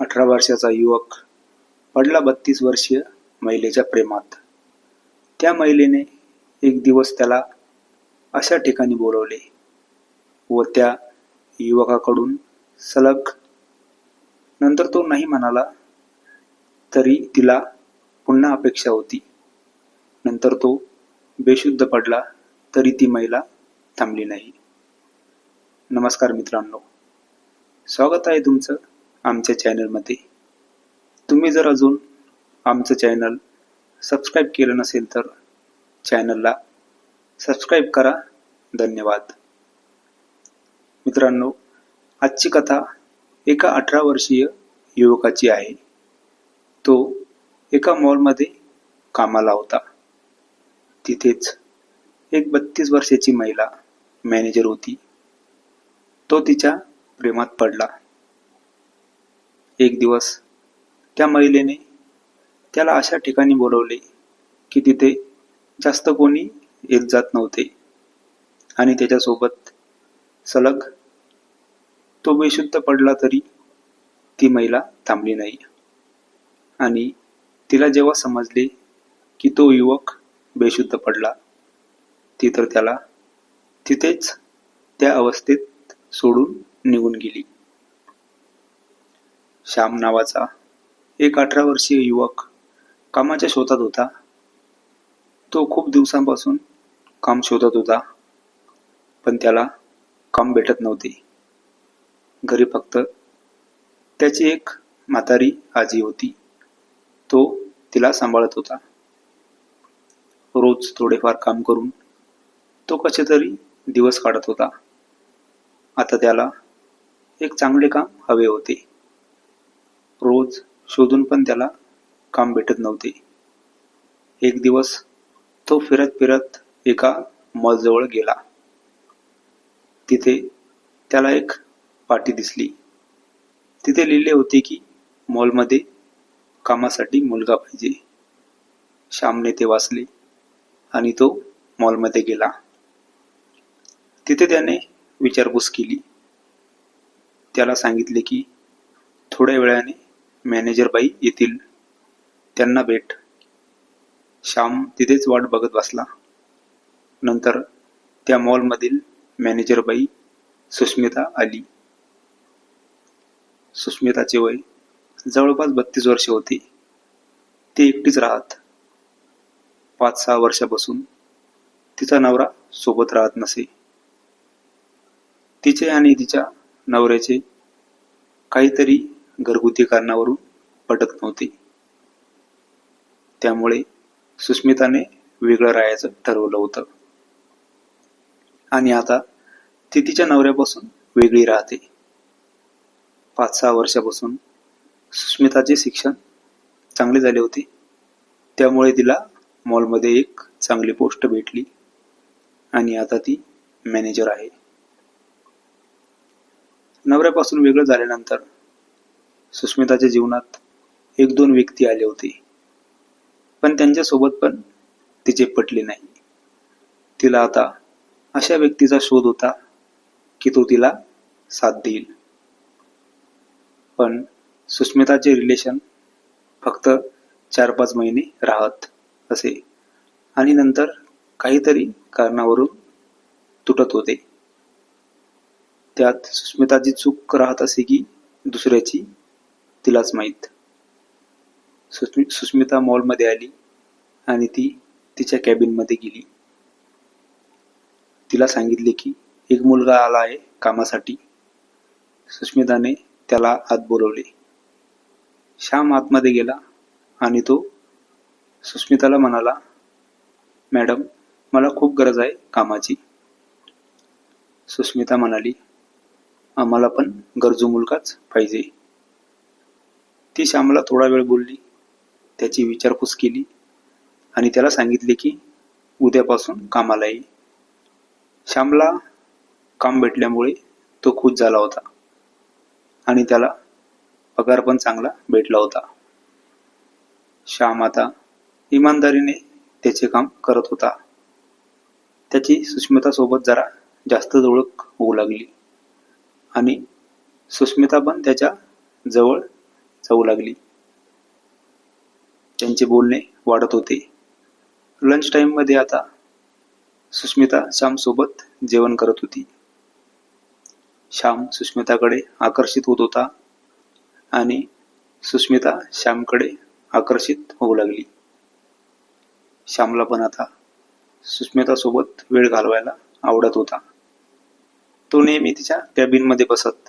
अठरा वर्षाचा युवक पडला बत्तीस वर्षीय महिलेच्या प्रेमात. त्या महिलेने एक दिवस त्याला अशा ठिकाणी बोलवले व त्या युवकाकडून सलग नंतर तो नाही म्हणाला तरी तिला पुन्हा अपेक्षा होती. नंतर तो बेशुद्ध पडला तरी ती महिला थांबली नाही. नमस्कार मित्रांनो स्वागत आहे तुमचं आमच्या चॅनलमध्ये तुम्ही जर अजून आमचं चॅनल सबस्क्राईब केलं नसेल तर चॅनलला सबस्क्राईब करा. धन्यवाद. मित्रांनो आजची कथा एका अठरा वर्षीय युवकाची आहे. तो एका मॉलमध्ये कामाला होता. तिथेच एक बत्तीस वर्षाची महिला मॅनेजर होती. तो तिच्या प्रेमात पडला. एक दिवस त्या महिलेने त्याला अशा ठिकाणी बोलवले की तिथे जास्त कोणी येत जात नव्हते. आणि त्याच्यासोबत सलग तो बेशुद्ध पडला तरी ती महिला थांबली नाही. आणि तिला जेव्हा समजले की तो युवक बेशुद्ध पडला ती तर त्याला तिथेच त्या अवस्थेत सोडून निघून गेली. श्याम नावाचा एक अठरा वर्षीय युवक कामाच्या शोधात होता. तो खूप दिवसांपासून काम शोधत होता पण त्याला काम भेटत नव्हते. घरी फक्त त्याची एक म्हातारी आजी होती. तो तिला सांभाळत होता. रोज थोडेफार काम करून तो कसे तरी दिवस काढत होता. आता त्याला एक चांगले काम हवे होते. रोज शोधून पण त्याला काम भेटत नव्हते. एक दिवस तो फिरत फिरत एका मॉलजवळ गेला. तिथे त्याला एक पाटी दिसली. तिथे लिहिले होते की मॉलमध्ये कामासाठी मुलगा पाहिजे. श्यामने ते वाचले आणि तो मॉलमध्ये गेला. तिथे त्याने विचारपूस केली. त्याला सांगितले की थोड्या वेळाने मॅनेजरबाई येतील. त्यांना भेट. श्याम तिथेच वाट बघत बसला. नंतर त्या मॉलमधील मॅनेजरबाई सुस्मिता सुष्मिता आली. सुस्मिताचे वय जवळपास बत्तीस वर्षे होते. ती एकटीच राहत. पाच सहा वर्षापासून तिचा नवरा सोबत राहत नसे. तिचे आणि तिच्या नवऱ्याचे काहीतरी घरगुती कारणावरून पटत नव्हती. त्यामुळे सुस्मिताने वेगळं राहायचं ठरवलं होतं. आणि आता ती तिच्या नवऱ्यापासून वेगळी राहते. पाच सहा वर्षापासून सुस्मिताचे शिक्षण चांगले झाले होते. त्यामुळे तिला मॉलमध्ये एक चांगली पोस्ट भेटली आणि आता ती मॅनेजर आहे. नवऱ्यापासून वेगळं झाल्यानंतर सुस्मिताच्या जीवनात एक दोन व्यक्ती आले होते. पण त्यांच्यासोबत पण तिचे पटले नाही. तिला आता अशा व्यक्तीचा शोध होता की तो तिला साथ देईल. पण सुस्मिताचे रिलेशन फक्त चार पाच महिने राहत असे आणि नंतर काहीतरी कारणावरून तुटत होते. त्यात सुस्मिताची चूक राहत असे की दुसऱ्याची तिलाच माहीत. सुस्मि सुस्मिता मॉलमध्ये आली आणि ती तिच्या कॅबिनमध्ये गेली. तिला सांगितले की एक मुलगा आला आहे कामासाठी. सुस्मिताने त्याला आत बोलवले. श्याम आतमध्ये गेला आणि तो सुस्मिताला म्हणाला मॅडम मला खूप गरज आहे कामाची. सुस्मिता म्हणाली आम्हाला पण गरजू मुलगाच पाहिजे. ती श्यामला थोडा वेळ बोलली. त्याची विचारपूस केली आणि त्याला सांगितले की उद्यापासून कामाला येईल श्यामला काम भेटल्यामुळे तो खुश झाला होता आणि त्याला पगार पण चांगला भेटला होता. श्याम आता इमानदारीने त्याचे काम करत होता. त्याची सुष्मिता सोबत जरा जास्त ओळख होऊ लागली आणि सुष्मिता पण त्याच्याजवळ जाऊ लागली. त्यांचे बोलणे वाढत होते. लंच टाईममध्ये आता सुस्मिता श्यामसोबत जेवण करत होती. श्याम सुस्मिताकडे आकर्षित होत होता आणि सुस्मिता श्यामकडे आकर्षित होऊ लागली. श्यामला पण आता सुस्मितासोबत वेळ घालवायला आवडत होता. तो नेहमी तिच्या कॅबिनमध्ये बसत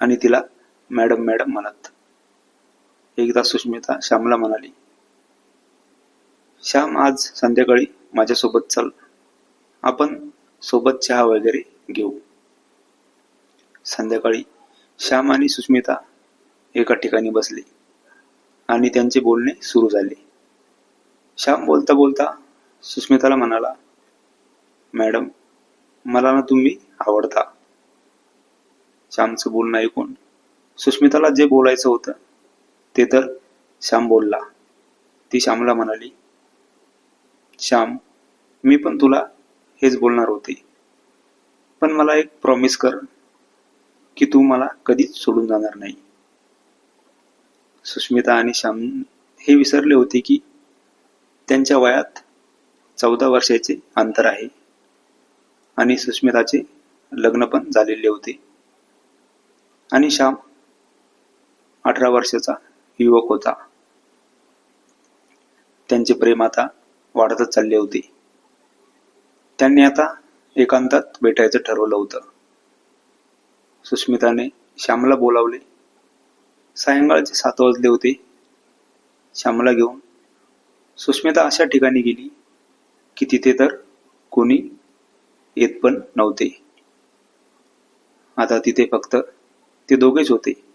आणि तिला मॅडम मॅडम म्हणत. एकदा सुष्मिता श्यामला म्हणाली श्याम आज संध्याकाळी माझ्यासोबत चल. आपण सोबत चहा वगैरे घेऊ. संध्याकाळी श्याम आणि सुष्मिता एका ठिकाणी बसले आणि त्यांचे बोलणे सुरू झाले. श्याम बोलता बोलता सुस्मिताला म्हणाला मॅडम मला ना तुम्ही आवडता. श्यामचं बोलणं ऐकून सुस्मिताला जे बोलायचं होतं ते तर श्याम बोलला. ती श्यामला म्हणाली श्याम मी पण तुला हेच बोलणार होते. पण मला एक प्रॉमिस कर की तू मला कधीच सोडून जाणार नाही. सुस्मिता आणि श्याम हे विसरले होते की त्यांच्या वयात चौदा वर्षाचे अंतर आहे आणि सुस्मिताचे लग्न पण झालेले होते. आणि श्याम अठरा वर्षाचा युवक होता. त्यांचे प्रेम आता वाढतच चालले होते. त्यांनी आता एकांतात भेटायचं ठरवलं होतं. सुस्मिताने श्यामला बोलावले. सायंकाळचे सात वाजले होते. श्यामला घेऊन सुस्मिता अशा ठिकाणी गेली की तिथे तर कोणी येत पण नव्हते. आता तिथे फक्त ते दोघेच होते.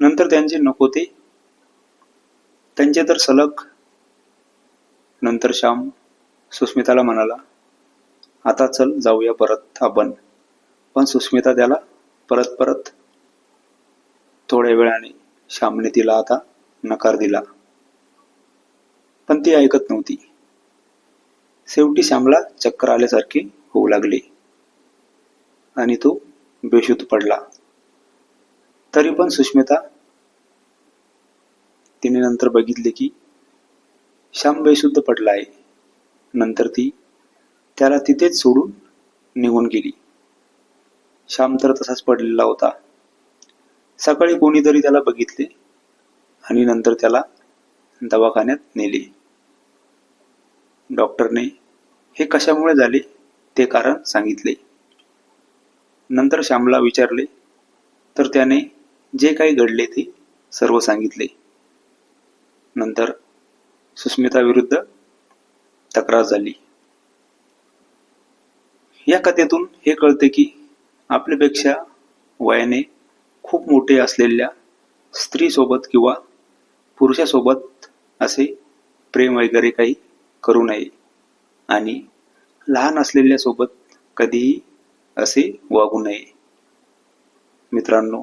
नंतर त्यांचे नको ते. त्यांचे तर सलग. नंतर श्याम सुस्मिताला म्हणाला आता चल जाऊया परत आपण. पण सुस्मिता त्याला परत परत. थोड्या वेळाने श्यामने तिला आता नकार दिला. पण ती ऐकत नव्हती. शेवटी श्यामला चक्कर आल्यासारखे होऊ लागले आणि तो बेशुद्ध पडला. तरी पण सुष्मिता तिने नंतर बघितले की श्याम बेशुद्ध पडला आहे. नंतर ती त्याला तिथेच सोडून निघून गेली. श्याम तर तसाच पडलेला होता. सकाळी कोणीतरी त्याला बघितले आणि नंतर त्याला दवाखान्यात नेले. डॉक्टरने हे कशामुळे झाले ते कारण सांगितले. नंतर श्यामला विचारले तर त्याने जे काही घडले ते सर्व सांगितले. नंतर सुस्मिता विरुद्ध तक्रार झाली. या कथेतून हे कळते की आपल्यापेक्षा वयाने खूप मोठे असलेल्या स्त्रीसोबत किंवा पुरुषासोबत असे प्रेम वगैरे काही करू नये आणि लहान असलेल्या सोबत कधीही असे वागू नये. मित्रांनो